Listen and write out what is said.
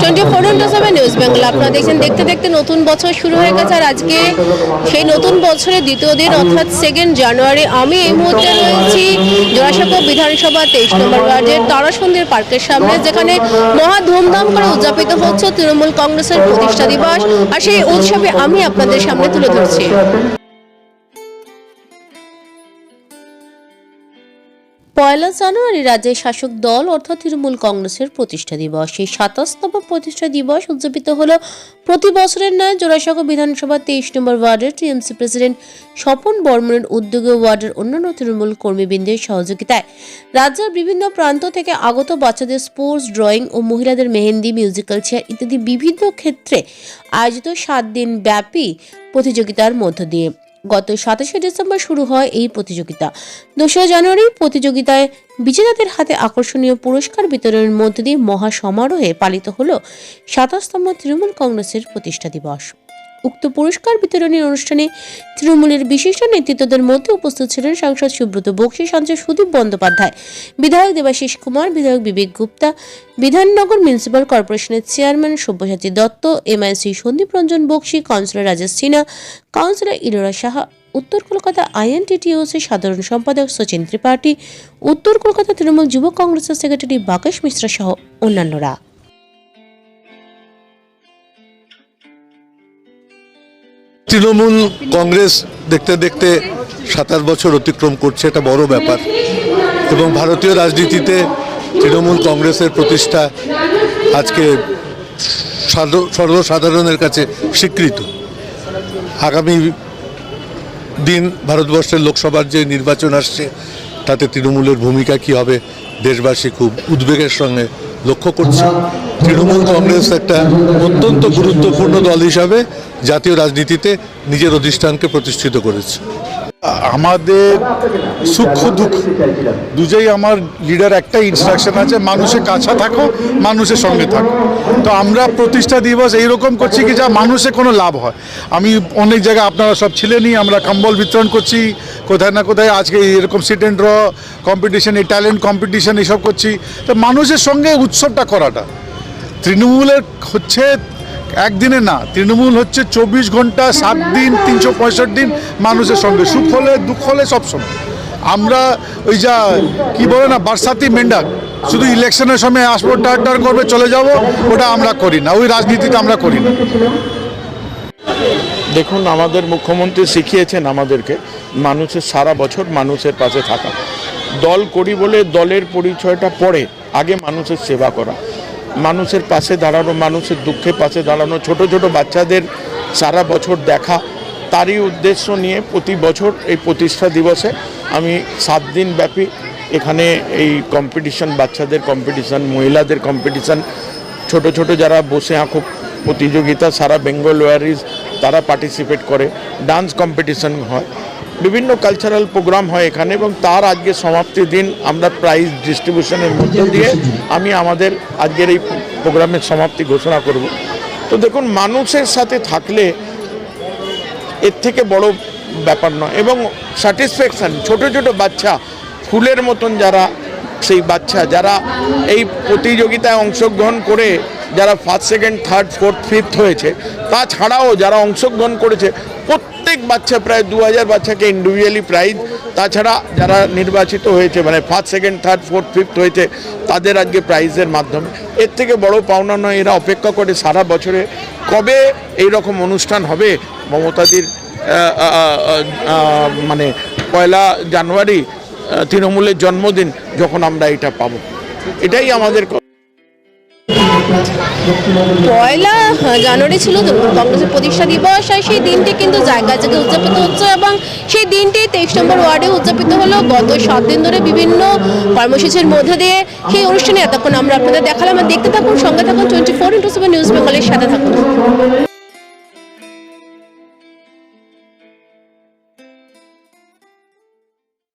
Twenty four into news Bangla. আপনারা দেখছেন, দেখতে দেখতে নতুন বছর শুরু হয়ে গেছে আর আজকে সেই নতুন বছরের দ্বিতীয় দিন, অর্থাৎ সেকেন্ড জানুয়ারি আমি এই মুহূর্তে রয়েছি জোড়াসাঁকো বিধানসভা তেইশ নম্বর ওয়ার্ডের তারাসন্দির পার্কের সামনে, যেখানে মহা ধুমধাম করে উদযাপিত হচ্ছে তৃণমূল কংগ্রেসের প্রতিষ্ঠা দিবস। আর সেই উৎসবে আমি আপনাদের সামনে তুলে ধরছি। পয়লা জানুয়ারি রাজ্যের শাসক দল অর্থাৎ তৃণমূল কংগ্রেসের প্রতিষ্ঠা দিবস। এই সাতাশতম প্রতিষ্ঠা দিবস উদযাপিত হল প্রতি বছরের ন্যায় জোড়াসাঁকো বিধানসভা তেইশ নম্বর ওয়ার্ডের টিএমসি প্রেসিডেন্ট স্বপন বর্মনের উদ্যোগে ওয়ার্ডের অন্যান্য তৃণমূল কর্মীবৃন্দের সহযোগিতায় রাজ্যের বিভিন্ন প্রান্ত থেকে আগত বাচ্চাদের স্পোর্টস, ড্রয়িং ও মহিলাদের মেহেন্দি, মিউজিক্যাল চেয়ার ইত্যাদি বিভিন্ন ক্ষেত্রে আয়োজিত সাত দিন ব্যাপী প্রতিযোগিতার মধ্য দিয়ে। গত সাতাশে ডিসেম্বর শুরু হয় এই প্রতিযোগিতা। দোসরা জানুয়ারি প্রতিযোগিতায় বিজেতাদের হাতে আকর্ষণীয় পুরস্কার বিতরণের মধ্য দিয়ে মহা সমারোহে পালিত হল সাতাশতম তৃণমূল কংগ্রেসের প্রতিষ্ঠা দিবস। উক্ত পুরস্কার বিতরণী অনুষ্ঠানে তৃণমূলের বিশিষ্ট নেতৃত্বদের মধ্যে উপস্থিত ছিলেন সাংসদ সুব্রত বক্সী সাংসদ সুদীপ বন্দ্যোপাধ্যায়, বিধায়ক দেবাশিস কুমার, বিধায়ক বিবেক গুপ্তা, বিধাননগর মিউনিসিপাল কর্পোরেশনের chairman Sabyasachi Dutta, MIC Sandip Ranjan Bakshi, councillor Rajesh Sinha, councillor Ilora Saha, উত্তর কলকাতা আইএনটিটিওসি সাধারণ সম্পাদক সচিন ত্রিপাঠী, উত্তর কলকাতা তৃণমূল যুব কংগ্রেসের সেক্রেটারি বাকেশ মিশ্রা সহ অন্যান্যরা। তৃণমূল কংগ্রেস দেখতে দেখতে সাতাশ বছর অতিক্রম করছে, এটা বড় ব্যাপার। এবং ভারতীয় রাজনীতিতে তৃণমূল কংগ্রেসের প্রতিষ্ঠা আজকে সর্বসাধারণের কাছে স্বীকৃত। আগামী দিন ভারতবর্ষের লোকসভার যে নির্বাচন আসছে, তাতে তৃণমূলের ভূমিকা কি হবে, দেশবাসী খুব উদ্বেগের সঙ্গে লক্ষ্য করছে। তৃণমূল কংগ্রেস একটা অত্যন্ত গুরুত্বপূর্ণ দল হিসাবে জাতীয় রাজনীতিতে নিজের অধিষ্ঠানকে প্রতিষ্ঠিত করেছে। আমাদের সুখ দুঃখ দুজেই আমার লিডার একটাই ইনস্ট্রাকশন আছে মানুষের কাছা থাকো, মানুষের সঙ্গে থাকো। তো আমরা প্রতিষ্ঠা দিবস এইরকম করছি কি যা মানুষে কোনো লাভ হয়। আমি অনেক জায়গায় আপনারা সব ছিলেনই, আমরা কম্বল বিতরণ করছি, কোথায় না কোথায় আজকে এরকম সিট অ্যান্ড ড্র কম্পিটিশন এই ট্যালেন্ট কম্পিটিশন এইসব করছি। তো মানুষের সঙ্গে উৎসবটা করাটা। তৃণমূলের হচ্ছে একদিনে না, তৃণমূল হচ্ছে চব্বিশ ঘণ্টা, সাত দিন, তিনশো পঁয়ষট্টি দিন মানুষের সঙ্গে। সুখ হলে, দুঃখ হলে সবসময় আমরা ওই যা, কি বলে না, বারসাতি মেন্ডাক শুধু ইলেকশনের সময় আসব টার করবে, চলে যাব, ওটা আমরা করি না। ওই রাজনীতিতে আমরা করি না। দেখুন, আমাদের মুখ্যমন্ত্রী শিখিয়েছেন আমাদেরকে, মানুষের সারা বছর মানুষের পাশে থাকা। দল করি বলে দলের পরিচয়টা পড়ে, আগে মানুষের সেবা করা। মানুষের পাশে দাঁড়ানো, মানুষের দুঃখে পাশে দাঁড়ানো, ছোট ছোট বাচ্চাদের সারা বছর দেখা, তারই উদ্দেশ্য নিয়ে প্রতি বছর এই প্রতিষ্ঠা দিবসে আমি সাত দিন ব্যাপী এখানে এই কম্পিটিশন বাচ্চাদের কম্পিটিশন মহিলাদের কম্পিটিশন ছোট ছোট যারা বসে আঁকো প্রতিযোগিতা, সারা বেঙ্গল ওয়ারিজ তারা পার্টিসিপেট করে ডান্স কম্পিটিশন হয়। বিভিন্ন কালচারাল প্রোগ্রাম হয় এখানে এবং তার আজকে সমাপ্তির দিন আমরা প্রাইজ ডিস্ট্রিবিউশনের মধ্য দিয়ে আমি আমাদের আজকের এই প্রোগ্রামের সমাপ্তি ঘোষণা করব। তো দেখুন, মানুষের সাথে থাকলে এর থেকে বড় ব্যাপার নয় এবং স্যাটিসফ্যাকশান ছোট ছোট বাচ্চা, ফুলের মতন যারা, সেই বাচ্চা যারা এই প্রতিযোগিতায় অংশগ্রহণ করে যারা first second third fourth fifth হয়েছে, তাছাড়াও যারা অংশগ্রহণ করেছে, প্রত্যেক বাচ্চা প্রায় দু হাজার বাচ্চাকে ইন্ডিভিজুয়ালি প্রাইজ তাছাড়া যারা নির্বাচিত হয়েছে মানে first second third fourth fifth হয়েছে, তাদের আজকে প্রাইজের মাধ্যমে। এর থেকে বড় পাওনা নয়, এরা অপেক্ষা করে সারা বছরে কবে এই রকম অনুষ্ঠান হবে? মমতাদির মানে পয়লা জানুয়ারি তৃণমূলের জন্মদিন, যখন আমরা এটা পাবো। এটাই আমাদের পয়লা জানুয়ারি ছিল কংগ্রেসের প্রতিষ্ঠা দিবস, আর সেই দিনটি কিন্তু জায়গায় জায়গায় উদযাপিত হচ্ছে এবং সেই দিনটি তেইশ নম্বর ওয়ার্ডে উদযাপিত হলো। গত সাত দিন ধরে বিভিন্ন কর্মসূচির মধ্যে দিয়ে সেই অনুষ্ঠানে এতক্ষণ আমরা আপনাদের দেখালাম। আর দেখতে থাকুন, সঙ্গে থাকুন twenty four into seven news বেঙ্গলের সাথে থাকুন।